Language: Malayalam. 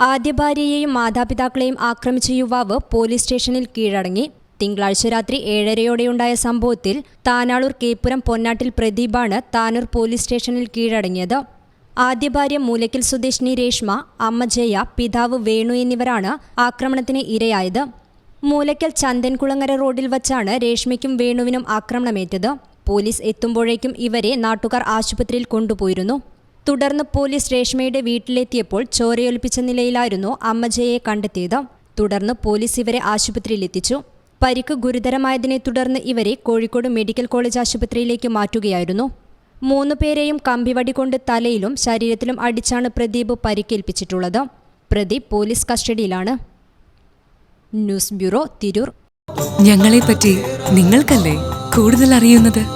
ആദ്യ ഭാര്യയെയും മാതാപിതാക്കളെയും ആക്രമിച്ച യുവാവ് പോലീസ് സ്റ്റേഷനിൽ കീഴടങ്ങി. തിങ്കളാഴ്ച രാത്രി ഏഴരയോടെയുണ്ടായ സംഭവത്തിൽ താനാളൂർ കേപ്പുരം പൊന്നാട്ടിൽ പ്രദീപാണ് താനൂർ പോലീസ് സ്റ്റേഷനിൽ കീഴടങ്ങിയത്. ആദ്യ ഭാര്യ മൂലയ്ക്കൽ സ്വദേശിനി രേഷ്മ അമ്മ ജയ പിതാവ് വേണു എന്നിവരാണ് ആക്രമണത്തിന് ഇരയായത്. മൂലയ്ക്കൽ ചന്ദൻകുളങ്ങര റോഡിൽ വച്ചാണ് രേഷ്മയ്ക്കും വേണുവിനും ആക്രമണമേറ്റത്. പോലീസ് എത്തുമ്പോഴേക്കും ഇവരെ നാട്ടുകാർ ആശുപത്രിയിൽ കൊണ്ടുപോയിരുന്നു. തുടർന്ന് പോലീസ് രേഷ്മയുടെ വീട്ടിലെത്തിയപ്പോൾ ചോരയൊലിപ്പിച്ച നിലയിലായിരുന്നു അമ്മജയെ കണ്ടെത്തിയത്. തുടർന്ന് പോലീസ് ഇവരെ ആശുപത്രിയിലെത്തിച്ചു പരിക്ക് ഗുരുതരമായതിനെ തുടർന്ന് ഇവരെ കോഴിക്കോട് മെഡിക്കൽ കോളേജ് ആശുപത്രിയിലേക്ക് മാറ്റുകയായിരുന്നു. മൂന്നു പേരെയും കമ്പിവടി കൊണ്ട് തലയിലും ശരീരത്തിലും അടിച്ചാണ് പ്രദീപ് പരിക്കേൽപ്പിച്ചിട്ടുള്ളത്. Pradeep police കസ്റ്റഡിയിലാണ്. News bureau Tirur. ഞങ്ങളെപ്പറ്റി നിങ്ങൾക്കല്ലേ കൂടുതൽ അറിയുന്നത്?